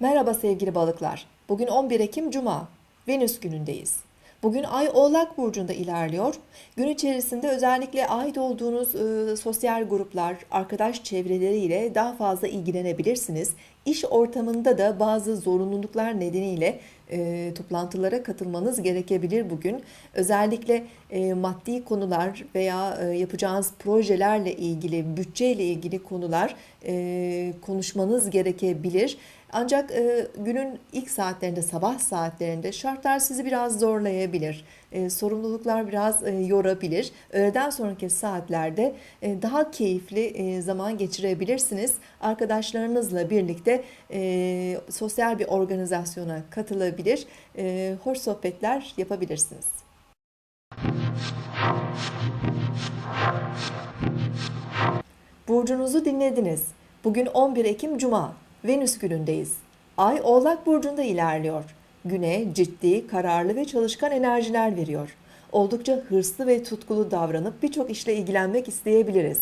Merhaba sevgili balıklar. Bugün 11 Ekim Cuma. Venüs günündeyiz. Bugün Ay Oğlak Burcu'nda ilerliyor. Gün içerisinde özellikle ait olduğunuz e, sosyal gruplar, arkadaş çevreleriyle daha fazla ilgilenebilirsiniz. İş ortamında da bazı zorunluluklar nedeniyle e, toplantılara katılmanız gerekebilir bugün. Özellikle e, maddi konular veya e, yapacağınız projelerle ilgili, bütçeyle ilgili konular e, konuşmanız gerekebilir. Ancak e, günün ilk saatlerinde, sabah saatlerinde şartlar sizi biraz zorlayabilir. E, sorumluluklar biraz e, yorabilir. Öğleden sonraki saatlerde e, daha keyifli e, zaman geçirebilirsiniz. Arkadaşlarınızla birlikte e, sosyal bir organizasyona katılabilir, e, hoş sohbetler yapabilirsiniz. Burcunuzu dinlediniz. Bugün 11 Ekim Cuma. Venüs günündeyiz. Ay Oğlak Burcu'nda ilerliyor. Güne ciddi, kararlı ve çalışkan enerjiler veriyor. Oldukça hırslı ve tutkulu davranıp birçok işle ilgilenmek isteyebiliriz.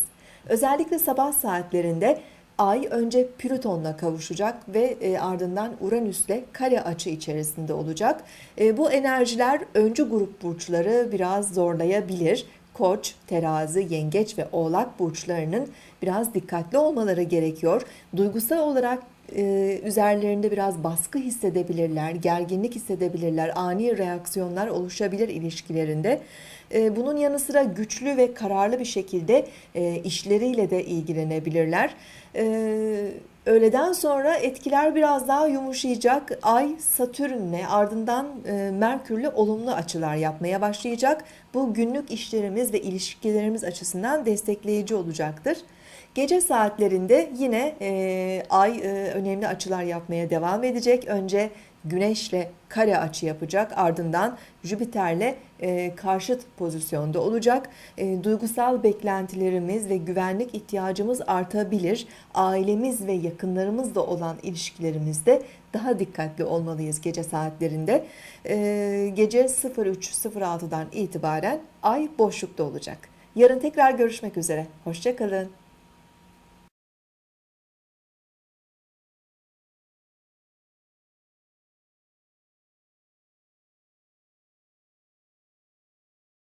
Özellikle sabah saatlerinde Ay önce Plüton'la kavuşacak ve e, ardından Uranüs'le kare açı içerisinde olacak. E, bu enerjiler öncü grup burçları biraz zorlayabilir. Koç, terazi, yengeç ve oğlak burçlarının biraz dikkatli olmaları gerekiyor. Duygusal olarak e, üzerlerinde biraz baskı hissedebilirler, gerginlik hissedebilirler, ani reaksiyonlar oluşabilir ilişkilerinde. E, bunun yanı sıra güçlü ve kararlı bir şekilde e, işleriyle de ilgilenebilirler. Öğleden sonra etkiler biraz daha yumuşayacak. Ay Satürn'le ardından e, Merkür'le olumlu açılar yapmaya başlayacak. Bu günlük işlerimiz ve ilişkilerimiz açısından destekleyici olacaktır. Gece saatlerinde yine e, ay e, önemli açılar yapmaya devam edecek. Önce Güneşle kare açı yapacak. Ardından Jüpiter'le e, karşıt pozisyonda olacak. E, duygusal beklentilerimiz ve güvenlik ihtiyacımız artabilir. Ailemiz ve yakınlarımızla olan ilişkilerimizde daha dikkatli olmalıyız gece saatlerinde. E, gece 03.06'dan itibaren ay boşlukta olacak. Yarın tekrar görüşmek üzere. Hoşçakalın.